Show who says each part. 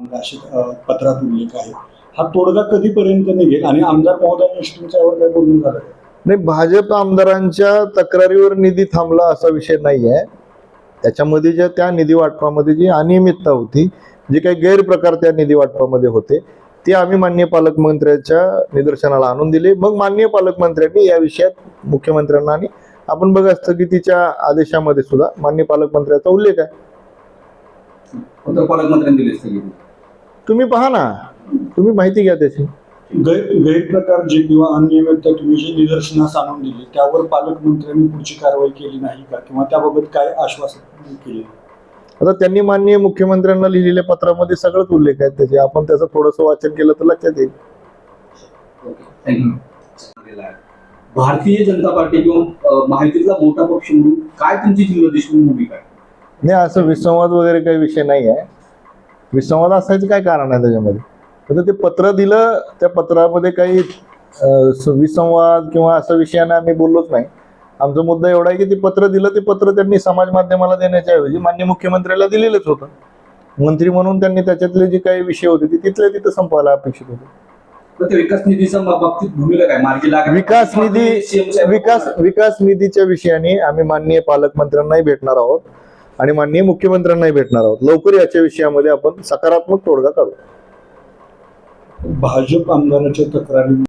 Speaker 1: अशी अ, पत्रात उल्लेख आहे. हा तोडगा कधीपर्यंत निघेल? आणि आमदार तुमच्यावर काय बोलणं झालं?
Speaker 2: नाही भाजप आमदारांच्या तक्रारीवर निधी थांबला असा विषय नाही आहे त्याच्यामध्ये ज्या त्या निधी वाटपामध्ये जी अनियमितता होती जे काही गैरप्रकार त्या निधी वाटपामध्ये होते ते आम्ही माननीय पालकमंत्र्यांच्या निदर्शनाला आणून दिले. मग माननीय पालकमंत्र्यांनी या विषयात मुख्यमंत्र्यांना आणि आपण बघा स्थगितीच्या आदेशामध्ये सुद्धा माननीय पालकमंत्र्याचा उल्लेख आहे.
Speaker 3: पालकमंत्र्यांनी दिले स्थगिती
Speaker 2: तुम्ही पहा ना. तुम्ही माहिती घ्या त्याची.
Speaker 1: गैर गैरप्रकार जे किंवा अनियमितता तुम्ही जे निदर्शनास आणून दिली त्यावर पालकमंत्र्यांनी पुढची कारवाई केली नाही का? किंवा त्याबाबत काय आश्वासन केले?
Speaker 2: आता त्यांनी माननीय मुख्यमंत्र्यांना लिहिलेल्या पत्रामध्ये सगळंच उल्लेख आहे त्याचे. आपण त्याचं थोडंसं वाचन केलं तर लक्षात येईल.
Speaker 3: थँक्यू भारतीय जनता पार्टी किंवा अ, महायुतीतला मोठा पक्ष म्हणून काय तुमची जिल्हा देशमुख भूमिका आहे?
Speaker 2: नाही असं विसंवाद वगैरे काही विषय नाही आहे. विसंवाद असायचं काय कारण आहे त्याच्यामध्ये? तर ते पत्र दिलं त्या पत्रामध्ये काही विसंवाद किंवा असा विषयाने आम्ही बोललोच नाही. आमचा मुद्दा एवढा आहे की ते पत्र दिलं ते पत्र त्यांनी समाज माध्यमाला देण्याच्या ऐवजी मान्य मुख्यमंत्र्याला दिलेलंच होतं. मंत्री म्हणून त्यांनी त्याच्यातले जे काही विषय होते ते तिथल्या तिथं संपवायला अपेक्षित होते.
Speaker 3: विकास निधीच्या बाबतीत
Speaker 2: विकास निधी विकास विकास निधीच्या विषयाने आम्ही माननीय पालकमंत्र्यांनाही भेटणार आहोत. आणि माननीय मुख्यमंत्र्यांनाही भेटणार आहोत. लवकर याच्या विषयामध्ये आपण सकारात्मक तोडगा काढू.
Speaker 1: भाजप आमदाराच्या तक्रारी